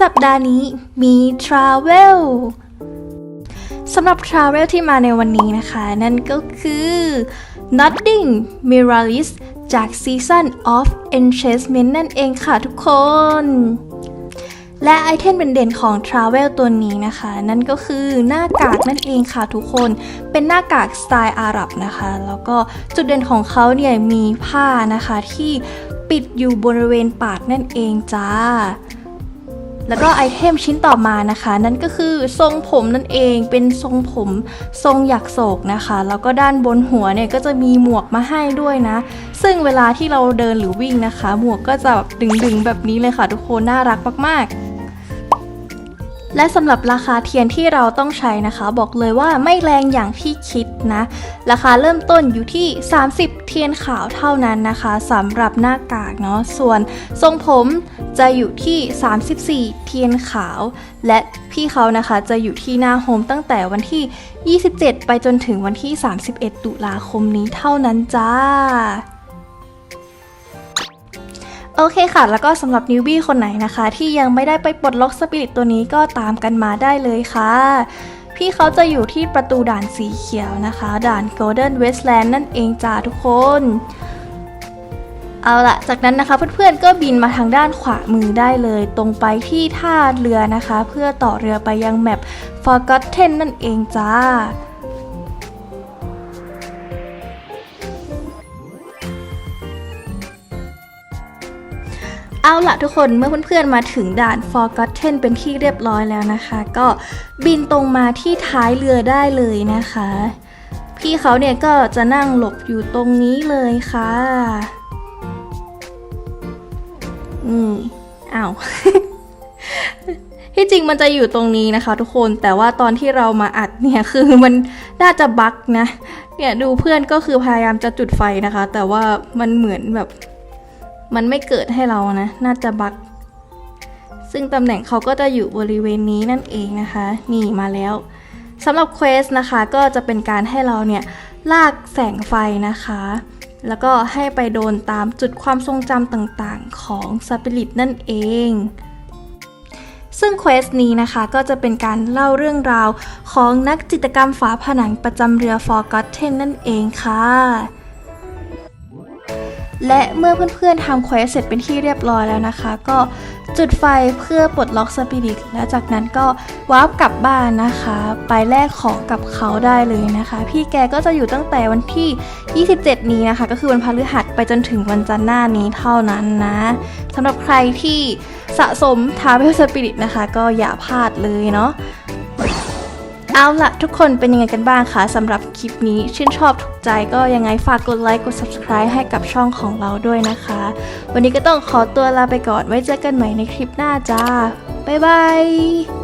สัปดาห์นี้มี Travel สำหรับ Travel ที่มาในวันนี้นะคะ นั่นก็คือ Nothing Miralis จาก Season of Enchantment นั่นเองค่ะทุกคน และไอเทมเด่นๆของ Travel ตัวนี้นะคะ นั่นก็คือหน้ากากนั่นเองค่ะทุกคน เป็นหน้ากากสไตล์อาหรับนะคะ แล้วก็จุดเด่นของเขาเนี่ยมีผ้านะคะที่ปิดอยู่บริเวณปากนั่นเองจ้า แล้วก็ไอเทมชิ้นต่อมานะคะ นั่นก็คือทรงผมนั่นเองเป็นทรงผมทรงหยักโศกนะคะ แล้วก็ด้านบนหัวเนี่ยก็จะมีหมวกมาให้ด้วยนะ ซึ่งเวลาที่เราเดินหรือวิ่งนะคะ หมวกก็จะแบบดึงๆแบบนี้เลยค่ะ ทุกคนน่ารักมากๆ และสำหรับราคาเทียนที่เราต้องใช้นะคะ บอกเลยว่าไม่แรงอย่างที่คิดนะ ราคาเริ่มต้นอยู่ที่ 30 เทียนขาวเท่านั้นนะคะสำหรับหน้ากากเนาะส่วนทรงผมจะอยู่ที่ 34 เทียนขาว และพี่เขานะคะจะอยู่ที่หน้าโฮมตั้งแต่วันที่ 27 ไปจนถึงวันที่ 31 ตุลาคมนี้เท่านั้นจ้า โอเคค่ะ แล้วก็สำหรับนิวบี้คนไหนนะคะ ที่ยังไม่ได้ไปปลดล็อกสปิริตตัวนี้ก็ตามกันมาได้เลยค่ะ พี่เขาจะอยู่ที่ประตูด่านสีเขียวนะคะ ด่าน Golden Westland นั่นเองจ้าทุกคน เอาละจากนั้นนะคะเพื่อนๆก็บินมาทางด้านขวามือได้เลย ตรงไปที่ท่าเรือนะคะ เพื่อต่อเรือไปยังแมป Forgotten นั่นเองจ้า เอาละทุกคนเมื่อเพื่อนๆมาถึงด่าน Forgotten เป็นที่เรียบร้อยแล้วนะคะ ก็บินตรงมาที่ท้ายเรือได้เลยนะคะ พี่เขาเนี่ยก็จะนั่งหลบอยู่ตรงนี้เลยค่ะ อืมอ้าวที่จริงมันจะอยู่ตรงนี้นะคะ ทุกคนแต่ว่าตอนที่เรามาอัดเนี่ยคือมันน่าจะบั๊กนะ เนี่ยดูเพื่อนก็คือพยายามจะจุดไฟนะคะ แต่ว่ามันเหมือนแบบ มันไม่เกิดให้เรานะ น่าจะบักซึ่งตำแหน่งเขาก็จะอยู่บริเวณนี้นั่นเองนะคะ นี่มาแล้วสำหรับเควสนะคะก็จะเป็นการให้เราเนี่ยลากแสงไฟนะคะ แล้วก็ให้ไปโดนตามจุดความทรงจำต่างๆของสปิริตนั่นเอง ซึ่งเควสนี้นะคะก็จะเป็นการเล่าเรื่องราวของนักจิตกรรมฝาผนังประจำเรือ Forgotten นั่นเองค่ะ และเมื่อเพื่อนๆทำเควสเสร็จเป็นที่เรียบร้อยแล้วนะคะ ก็จุดไฟเพื่อปลดล็อกสปิริตแล้วจากนั้นก็วาร์ปกลับบ้านนะคะ ไปแลกของกับเขาได้เลยนะคะ พี่แกก็จะอยู่ตั้งแต่วันที่ 27 นี้นะคะ ก็คือวันพฤหัสไปจนถึงวันจันทร์หน้านี้เท่านั้นนะสำหรับใครที่สะสมทาเวลสปิริตนะคะ ก็อย่าพลาดเลยเนาะ เอาละทุกคนเป็นยังไงกันบ้างคะสำหรับคลิปนี้ชื่นชอบถูกใจก็ยังไงฝากกดไลค์กด subscribe ให้กับช่องของเราด้วยนะคะ วันนี้ก็ต้องขอตัวลาไปก่อนไว้เจอกันใหม่ในคลิปหน้าจ้า บ๊ายบาย